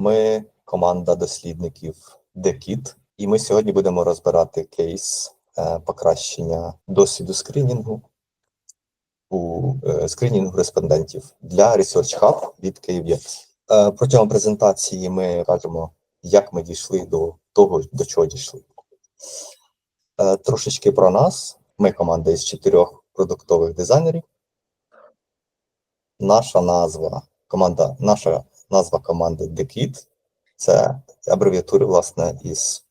Ми команда дослідників DeKit, і ми сьогодні будемо розбирати кейс е, покращення досвіду скринінгу у е, скринінгу респондентів для Research Hub від KVX. Е, Протягом презентації ми кажемо, як ми дійшли до того, до чого дійшли. Трошечки про нас. Ми команда із чотирьох продуктових дизайнерів. Наша назва команда, наша назва команди DeKit це абревіатури, власне, із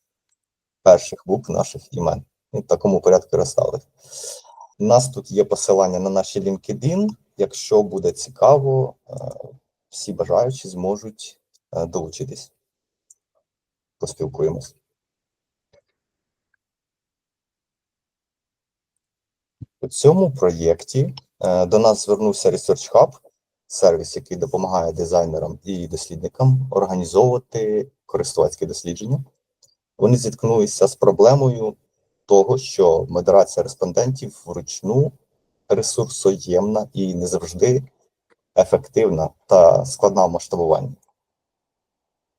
перших букв наших імен. В такому порядку розставили. У нас тут є посилання на наші LinkedIn. Якщо буде цікаво, е, всі бажаючі зможуть е, долучитись. Поспілкуємось. У цьому проєкті е, до нас звернувся Research Hub, сервіс, який допомагає дизайнерам і дослідникам організовувати користувацькі дослідження. Вони зіткнулися з проблемою того, що модерація респондентів вручну ресурсоємна і не завжди ефективна та складна в масштабуванні.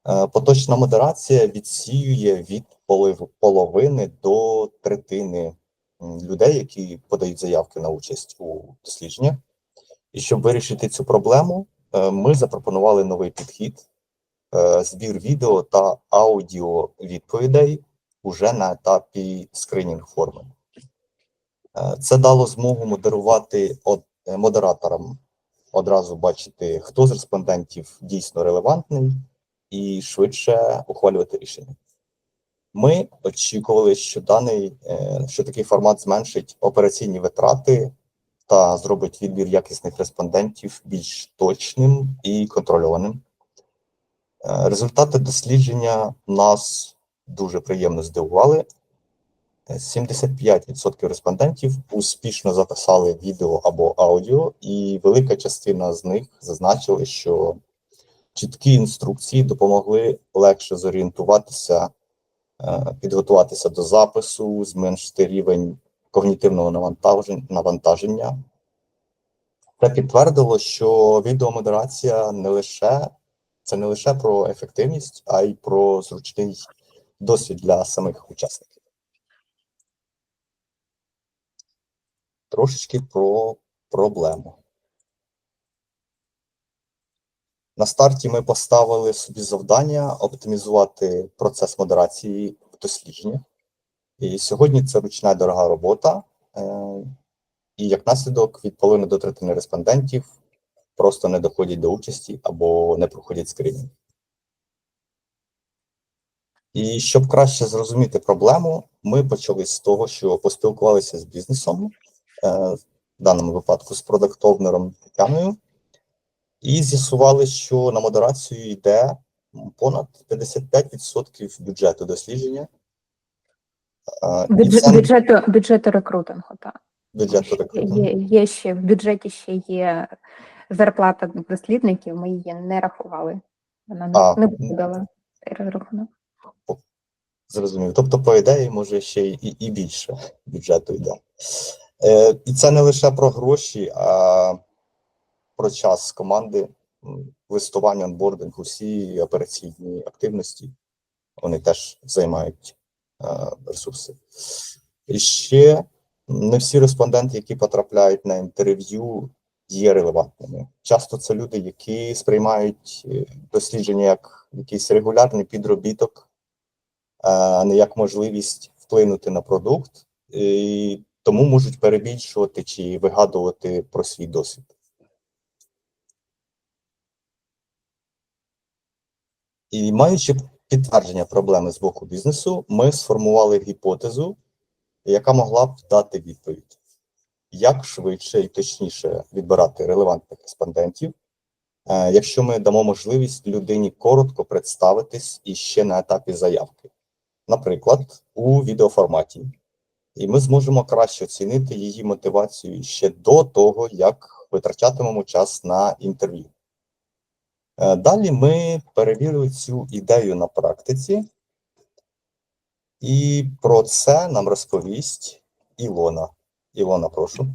Е, Поточна модерація відсіює від половини до третини людей, які подають заявки на участь у дослідженнях. І щоб вирішити цю проблему, е, ми запропонували новий підхід: е, збір відео та аудіо відповідей уже на етапі скринінг форми. Е, Це дало змогу модерувати модераторам одразу бачити, хто з респондентів дійсно релевантний, і швидше ухвалювати рішення. Ми очікували, що даний що такий формат зменшить операційні витрати та зробить відбір якісних респондентів більш точним і контрольованим. Е, Результати дослідження нас дуже приємно здивували. Е, 75% респондентів успішно записали відео або аудіо, і велика частина з них зазначили, що чіткі інструкції допомогли легше зорієнтуватися, е, підготуватися до запису, зменшити рівень когнітивного навантажен- навантаження. Це підтвердило, що відеомодерація не лише це не лише про ефективність, а й про зручний досвід для самих учасників. Трошечки про проблему. На старті ми поставили собі завдання оптимізувати процес модерації в дослідженнях. І сьогодні це ручна дорога робота. е, І як наслідок від половини до третини респондентів просто не доходять до участі або не проходять скринінг. І щоб краще зрозуміти проблему, ми почали з того, що поспілкувалися з бізнесом, е, в даному випадку з продактовнером Тетяною, і з'ясували, що на модерацію йде понад 55% бюджету дослідження. Бюджет, бюджету, бюджету рекрутингу, так. бюджету рекрутингу. Є, є ще в бюджеті ще є зарплата дослідників, ми її не рахували. Вона не, А, не подала розрахунок. Зрозумів. Тобто, по ідеї, може ще і, і більше бюджету йде. Е, і це не лише про гроші, а про час команди, листування, онбординг, усі операційні активності. Вони теж займають ресурси. І ще не всі респонденти, які потрапляють на інтерв'ю, є релевантними. Часто це люди, які сприймають е, дослідження як якийсь регулярний підробіток, а не як можливість вплинути на продукт, і тому можуть перебільшувати чи вигадувати про свій досвід. І маючи підтвердження проблеми з боку бізнесу, ми сформували гіпотезу, яка могла б дати відповідь, як швидше і точніше відбирати релевантних респондентів, е, якщо ми дамо можливість людині коротко представитись і ще на етапі заявки, наприклад, у відеоформаті. І ми зможемо краще оцінити її мотивацію ще до того, як витрачатимемо час на інтерв'ю. Е, Далі ми перевірили цю ідею на практиці, і про це нам розповість Ілона. Ілона, прошу.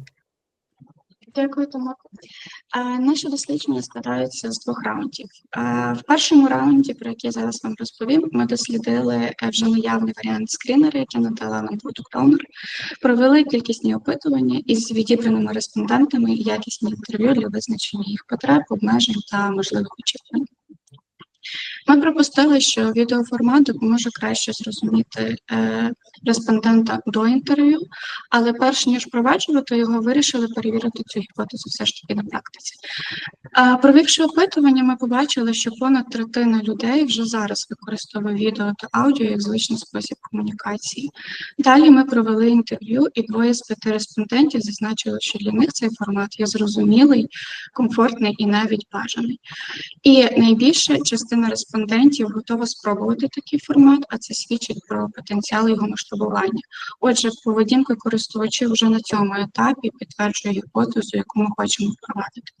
Дякую, Тома. Е, Наші дослідження складаються з двох раундів. В першому раунді, про який я зараз вам розповім, ми дослідили е, вже наявний варіант скрінера, який надала нам Product Owner, провели кількісні опитування із відібраними респондентами і якісні інтерв'ю для визначення їх потреб, обмежень та можливих очікувань. Ми припустили, що відеоформат допоможе краще зрозуміти е, респондента до інтерв'ю, але перш ніж впроваджувати його, вирішили перевірити цю гіпотезу все ж таки на практиці. Провівши опитування, ми побачили, що понад третина людей вже зараз використовує відео та аудіо як звичний спосіб комунікації. Далі ми провели інтерв'ю, і двоє з п'яти респондентів зазначили, що для них цей формат є зрозумілий, комфортний і навіть бажаний. І найбільша частина респондентів готова спробувати такий формат, а це свідчить про потенціал його масштабування. Отже, поведінка користувачів вже на цьому етапі підтверджує гіпотезу, яку ми хочемо впровадити.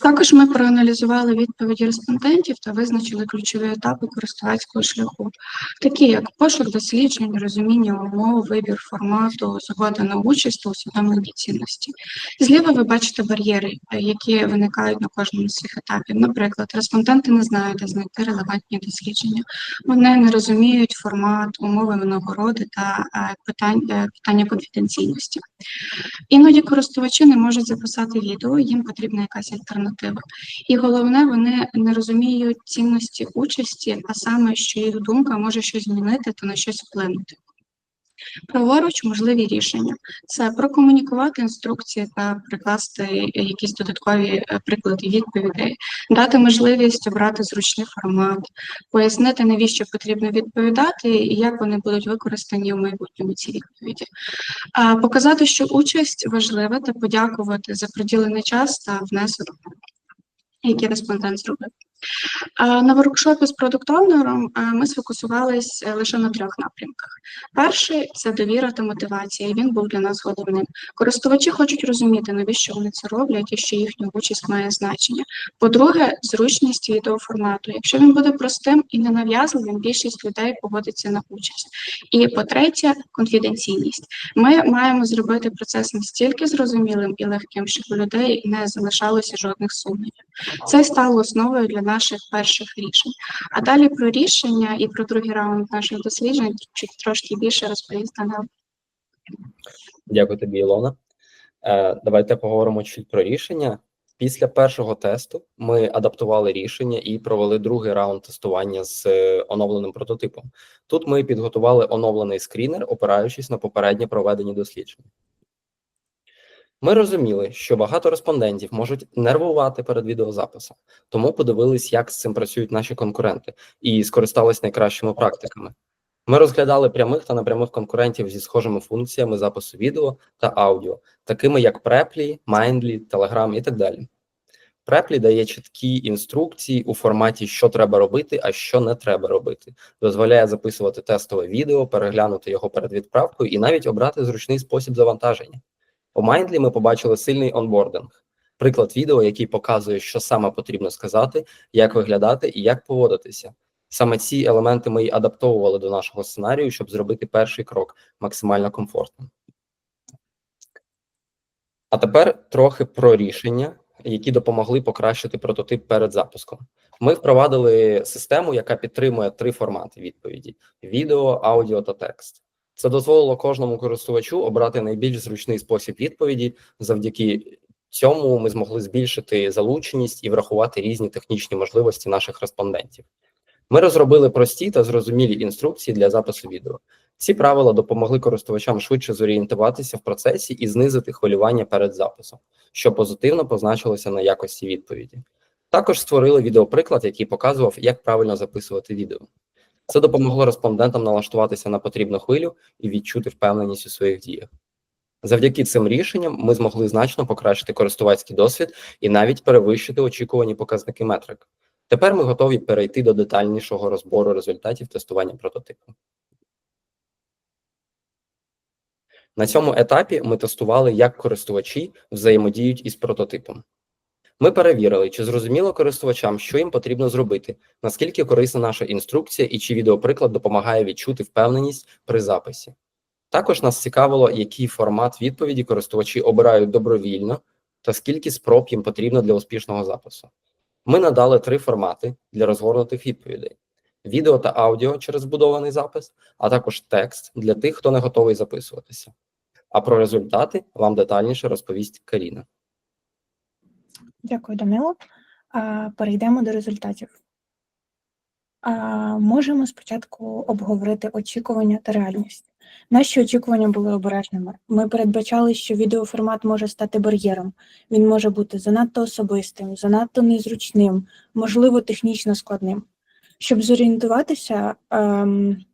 Також ми проаналізували відповіді респондентів та визначили ключові етапи користувацького шляху, такі як пошук досліджень, розуміння умов, вибір формату, згода на участь та усвідомлення цінності. Зліва ви бачите бар'єри, які виникають на кожному з цих етапів. Наприклад, респонденти не знають, де знайти релевантні дослідження, вони не розуміють формат, умови винагороди та е, питань, е, питання конфіденційності. Іноді користувачі не можуть записати відео, їм потрібна якась альтернатива. І головне, вони не розуміють цінності участі, а саме, що їх думка може щось змінити та на щось вплинути. Праворуч можливі рішення це прокомунікувати інструкції та прикласти якісь додаткові е, приклади відповідей, дати можливість обрати зручний формат, пояснити, навіщо потрібно відповідати і як вони будуть використані в майбутньому ці відповіді. Показати, що участь важлива, та подякувати за приділений час та внесок, який респондент зробив. А, На воркшопі з продуктовнером ми сфокусувались е, лише на трьох напрямках. Перший це довіра та мотивація. Він був для нас головним. Користувачі хочуть розуміти, навіщо вони це роблять і що їхня участь має значення. По-друге, зручність відеоформату. Якщо він буде простим і ненав'язливим, більшість людей погодиться на участь. І по-третє, конфіденційність. Ми маємо зробити процес настільки зрозумілим і легким, щоб у людей не залишалося жодних сумнівів. Це стало основою для наших перших рішень. А далі про рішення і про другий раунд наших досліджень трошки більше розповість Данил. Дякую тобі, Ілона. Е, давайте поговоримо чуть про рішення. Після першого тесту ми адаптували рішення і провели другий раунд тестування з е, оновленим прототипом. Тут ми підготували оновлений скрінер, опираючись на попереднє проведені дослідження. Ми розуміли, що багато респондентів можуть нервувати перед відеозаписом, тому подивились, як з цим працюють наші конкуренти, і скористались найкращими практиками. Ми розглядали прямих та непрямих конкурентів зі схожими функціями запису відео та аудіо, такими як Preply, Mindly, Telegram і так далі. Preply дає чіткі інструкції у форматі, що треба робити, а що не треба робити. Дозволяє записувати тестове відео, переглянути його перед відправкою і навіть обрати зручний спосіб завантаження. У Mindly ми побачили сильний онбординг, приклад відео, який показує, що саме потрібно сказати, як виглядати і як поводитися. Саме ці елементи ми й адаптовували до нашого сценарію, щоб зробити перший крок максимально комфортним. А тепер трохи про рішення, які допомогли покращити прототип перед запуском. Ми впровадили систему, яка підтримує три формати відповіді: відео, аудіо та текст. Це дозволило кожному користувачу обрати найбільш зручний спосіб відповіді. Завдяки цьому ми змогли збільшити залученість і врахувати різні технічні можливості наших респондентів. Ми розробили прості та зрозумілі інструкції для запису відео. Ці правила допомогли користувачам швидше зорієнтуватися в процесі і знизити хвилювання перед записом, що позитивно позначилося на якості відповіді. Також створили відеоприклад, який показував, як правильно записувати відео. Це допомогло респондентам налаштуватися на потрібну хвилю і відчути впевненість у своїх діях. Завдяки цим рішенням ми змогли значно покращити користувацький досвід і навіть перевищити очікувані показники метрик. Тепер ми готові перейти до детальнішого розбору результатів тестування прототипу. На цьому етапі ми тестували, як користувачі взаємодіють із прототипом. Ми перевірили, чи зрозуміло користувачам, що їм потрібно зробити, наскільки корисна наша інструкція і чи відеоприклад допомагає відчути впевненість при записі. Також нас цікавило, який формат відповіді користувачі обирають добровільно та скільки спроб їм потрібно для успішного запису. Ми надали три формати для розгорнутих відповідей: відео та аудіо через збудований запис, а також текст для тих, хто не готовий записуватися. А про результати вам детальніше розповість Каріна. Дякую, Данило. Перейдемо до результатів. Можемо спочатку обговорити очікування та реальність. Наші очікування були обережними. Ми передбачали, що відеоформат може стати бар'єром. Він може бути занадто особистим, занадто незручним, можливо, технічно складним. Щоб зорієнтуватися, ем,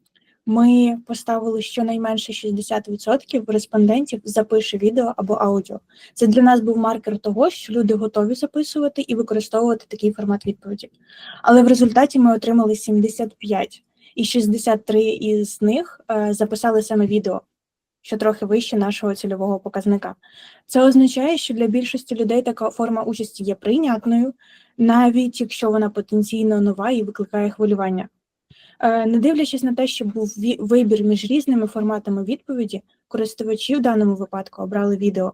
ми поставили щонайменше 60% респондентів запише відео або аудіо. Це для нас був маркер того, що люди готові записувати і використовувати такий формат відповіді. Але в результаті ми отримали 75, і 63 із них е, записали саме відео, що трохи вище нашого цільового показника. Це означає, що для більшості людей така форма участі є прийнятною, навіть якщо вона потенційно нова і викликає хвилювання. Е, Не дивлячись на те, що був вибір між різними форматами відповіді, користувачі в даному випадку обрали відео.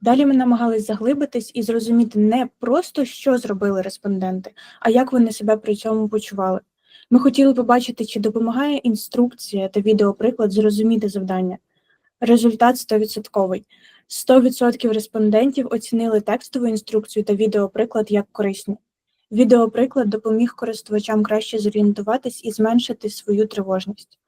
Далі ми намагались заглибитись і зрозуміти не просто, що зробили респонденти, а як вони себе при цьому почували. Ми хотіли побачити, чи допомагає інструкція та відеоприклад зрозуміти завдання. Результат 100%. 100% респондентів оцінили текстову інструкцію та відеоприклад як корисні. Відеоприклад допоміг користувачам краще зорієнтуватись і зменшити свою тривожність.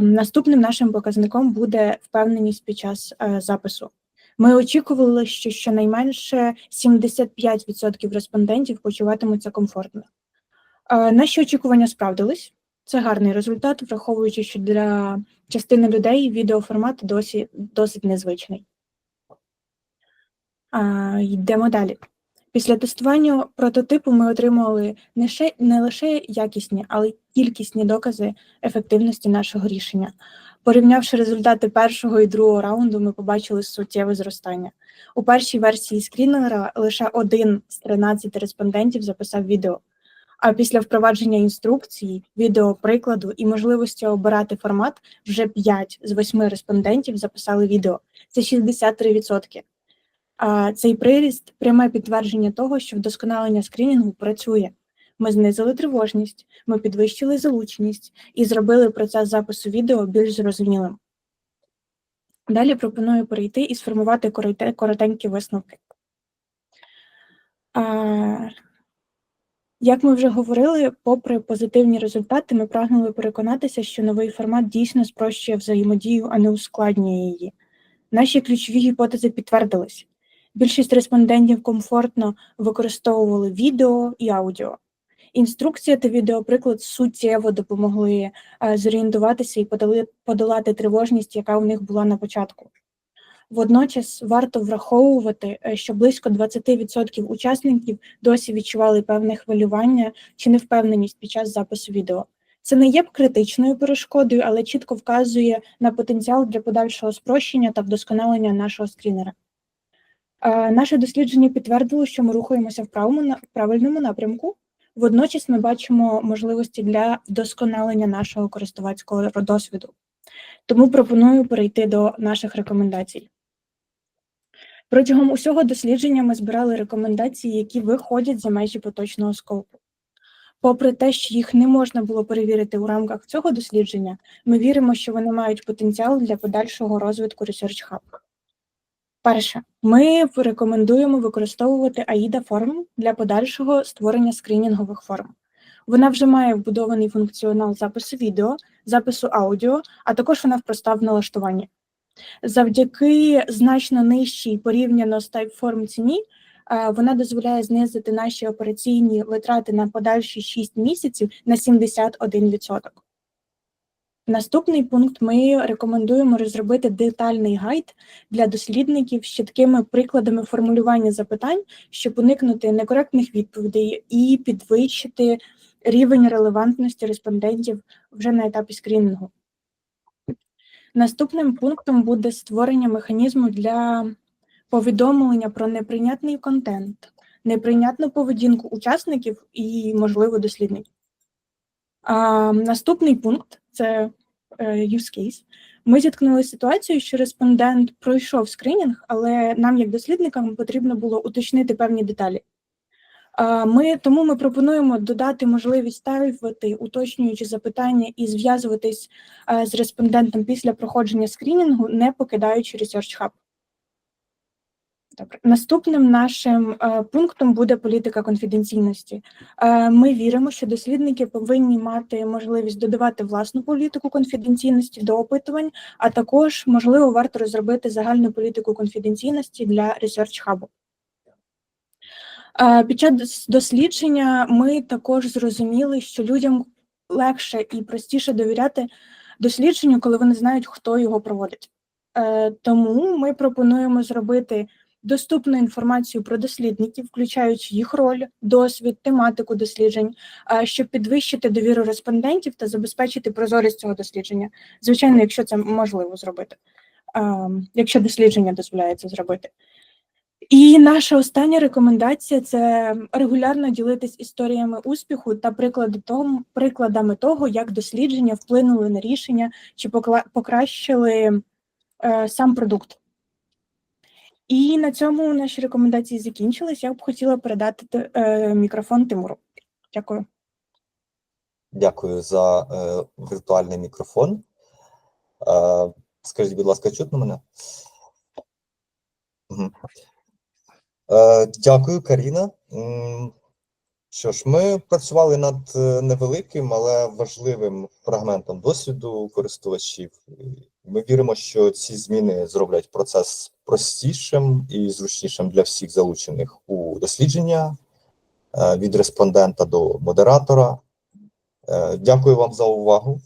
Наступним нашим показником буде впевненість під час е, запису. Ми очікували, що щонайменше 75% респондентів почуватимуться комфортно. Наші очікування справдились. Це гарний результат, враховуючи, що для частини людей відеоформат досі досить незвичний. Йдемо далі. Після тестування прототипу ми отримали не, лише якісні, але й кількісні докази ефективності нашого рішення. Порівнявши результати першого і другого раунду, ми побачили суттєве зростання. У першій версії скрінера лише один з 13 респондентів записав відео. А після впровадження інструкції, відеоприкладу і можливості обирати формат вже 5 з 8 респондентів записали відео. Це 63%. Цей приріст пряме підтвердження того, що вдосконалення скрінінгу працює. Ми знизили тривожність, ми підвищили залученість і зробили процес запису відео більш зрозумілим. Далі пропоную перейти і сформувати коротенькі висновки. Як ми вже говорили, попри позитивні результати, ми прагнули переконатися, що новий формат дійсно спрощує взаємодію, а не ускладнює її. Наші ключові гіпотези підтвердились. Більшість респондентів комфортно використовували відео і аудіо. Інструкція та відеоприклад суттєво допомогли е, зорієнтуватися і подолати тривожність, яка у них була на початку. Водночас варто враховувати, е, що близько 20% учасників досі відчували певне хвилювання чи невпевненість під час запису відео. Це не є критичною перешкодою, але чітко вказує на потенціал для подальшого спрощення та вдосконалення нашого скрінера. Наше дослідження підтвердило, що ми рухаємося в правому в правильному напрямку. Водночас ми бачимо можливості для вдосконалення нашого користувацького досвіду. Тому пропоную перейти до наших рекомендацій. Протягом усього дослідження ми збирали рекомендації, які виходять за межі поточного скопу. Попри те, що їх не можна було перевірити у рамках цього дослідження, ми віримо, що вони мають потенціал для подальшого розвитку Research Hub. Перше, ми рекомендуємо використовувати AIDA форм для подальшого створення скринінгових форм. Вона вже має вбудований функціонал запису відео, запису аудіо, а також вона проста в налаштуванні. Завдяки значно нижчій порівняно з Typeform ціні, е, вона дозволяє знизити наші операційні витрати на подальші 6 місяців на 71%. Наступний пункт ми рекомендуємо розробити детальний гайд для дослідників з чіткими прикладами формулювання запитань, щоб уникнути некоректних відповідей і підвищити рівень релевантності респондентів вже на етапі скрінінгу. Наступним пунктом буде створення механізму для повідомлення про неприйнятний контент, неприйнятну поведінку учасників і, можливо, дослідників. А, наступний пункт це е, use case. Ми зіткнулися з ситуацією, що респондент пройшов скринінг, але нам, як дослідникам, потрібно було уточнити певні деталі. Ми тому ми пропонуємо додати можливість ставити уточнюючі запитання і зв'язуватись е, з респондентом після проходження скрінінгу, не покидаючи Research Hub. Добре. Наступним нашим е, пунктом буде політика конфіденційності. Е, Ми віримо, що дослідники повинні мати можливість додавати власну політику конфіденційності до опитувань, а також, можливо, варто розробити загальну політику конфіденційності для Research Hub. Е, Під час дослідження ми також зрозуміли, що людям легше і простіше довіряти дослідженню, коли вони знають, хто його проводить. Е, Тому ми пропонуємо зробити доступну інформацію про дослідників, включаючи їх роль, досвід, тематику досліджень, щоб підвищити довіру респондентів та забезпечити прозорість цього дослідження. Звичайно, якщо це можливо зробити, якщо дослідження дозволяє це зробити. І наша остання рекомендація це регулярно ділитись історіями успіху та прикладами того, як дослідження вплинули на рішення чи покращили е, сам продукт. І на цьому наші рекомендації закінчились. Я б хотіла передати е, мікрофон Тимуру. Дякую. Дякую за е, віртуальний мікрофон. Е, скажіть, будь ласка, чутно мене? Мгм. Е, дякую, Каріна. Що ж, ми працювали над е, невеликим, але важливим фрагментом досвіду користувачів. Ми віримо, що ці зміни зроблять процес простішим і зручнішим для всіх залучених у дослідження е, від респондента до модератора. Е, Дякую вам за увагу.